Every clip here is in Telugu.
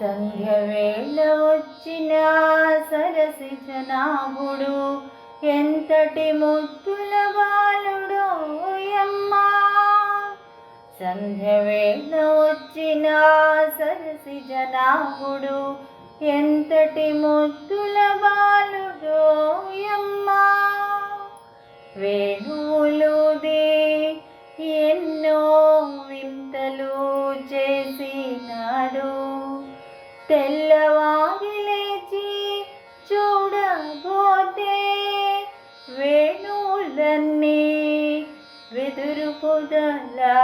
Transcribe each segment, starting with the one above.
సంధ్య వేళ వచ్చిన సరసి జనాభుడు ఎంతటి ముద్దుల బాలుడు యమ్మా సంధ్య వేళ వచ్చిన సరసి జనాభుడు ఎంతటి ముద్దుల బాలుడు అమ్మా వేణువులుది ఎన్నో వింతలు చేసినాడు. తెల్లవారి లేచి చూడబోతే వేణువులన్నీ వెదురు పొదలాయేనమ్మా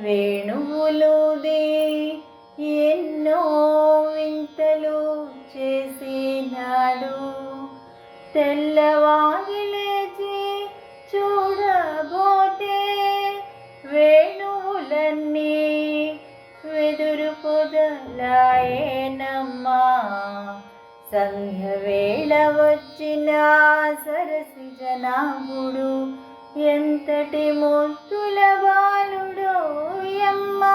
వేణువులుది ఎన్నో వింతలు చేసినాడు. తెల్లవారి పొదలాయేనమ్మా సంధ్య వేళ వచ్చిన సరసి జనాభుడు ఎంతటి ముద్దుల బాలుడో యమ్మా?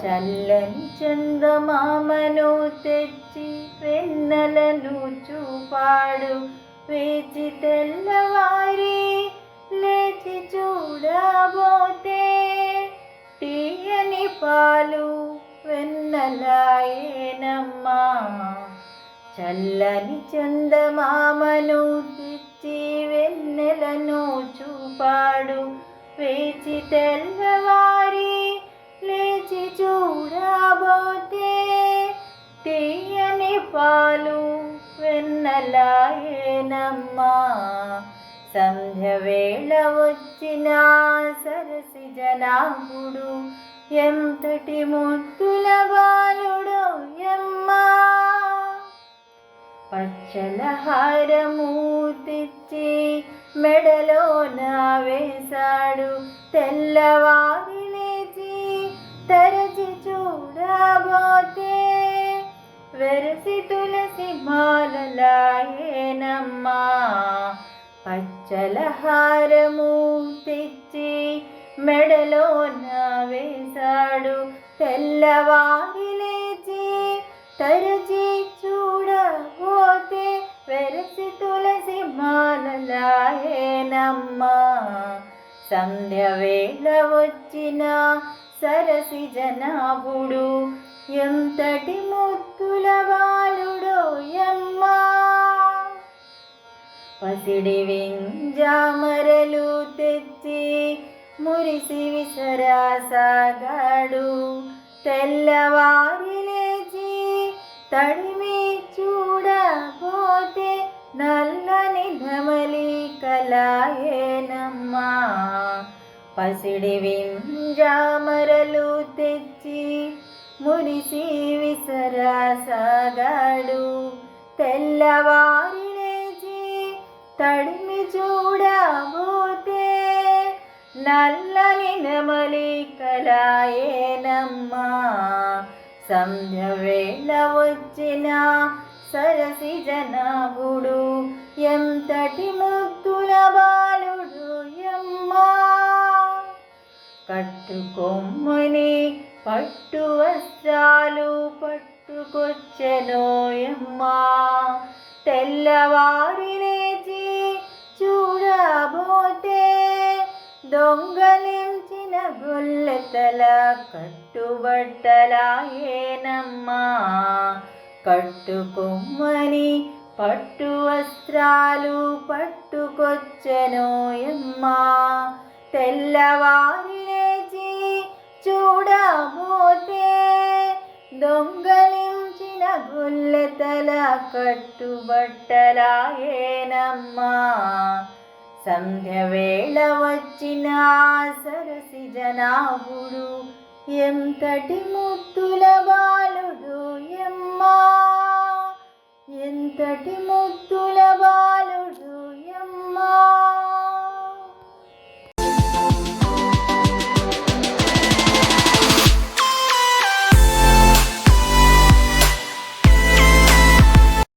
చల్లని చందమామను తెచ్చి వెన్నెలను చూపాడు వేచి తెల్లవారి లేచి చూడబోతే తీయని పాలు వెన్నెలాయేనమ్మా. చల్లని చందమామను తెచ్చి వెన్నెలను చూపాడు. వేచి తెల్లవారి లేచి చూడబోతే తీయని పాలు వెన్నలాయేనమ్మా. సంధ్య వేళ వచ్చిన సరసి జనాభుడు ఎంతటి ముద్దుల బాలుడు ఎమ్మా? పచ్చల హారము తెచ్చి మెడలో నా వేశాడు. తెల్లవారి లేచి తరచి చూడబోతే వెరసి తులసి మాలలాయేనమ్మా. పచ్చల హారము తెచ్చి మెడలో నా వేశాడు తెల్లవారి లేచి తరచి చూడబోతే వెరసి తులసి మాలలాయేనమ్మా సంధ్య వేళ వచ్చిన సరసి జనాభుడు ఎంతటి ముద్దుల బాలుడో యమ్మా. పసిడి వింజామరలు తెచ్చి మురిసి విసరాసాగాడు. తెల్లవారి లేచి తడిమి చూడబోతే నల్లని ధమలి కలాయేనమ్మా పసిడి వింజామరలు తెచ్చి మురిసి విసరాసాగాడు. తెల్లవారి నల్లని నెమలి కలాయేనమ్మా సంధ్య వేళ వచ్చిన సరసి జనాభుడు ఎంతటి ముద్దుల బాలుడు ఎమ్మా కట్టుకొమ్మని పట్టు వస్త్రాలు పట్టుకొచ్చెనోయమ్మా తెల్లవారు గొల్లెతల కట్టుబట్టలాయేనమ్మా. కట్టుకొమ్మని పట్టు వస్త్రాలు పట్టుకొచ్చనోయమ్మా తెల్లవారి లేచి చూడబోతే దొంగలించిన గుల్లెతల కట్టుబట్టలాయేనమ్మా. సంధ్య వేళ వచ్చిన సరసి జనాభుడు ఎంతటి ముద్దుల బాలుడు ఎమ్మా? ఎంతటి ముద్దుల బాలుడు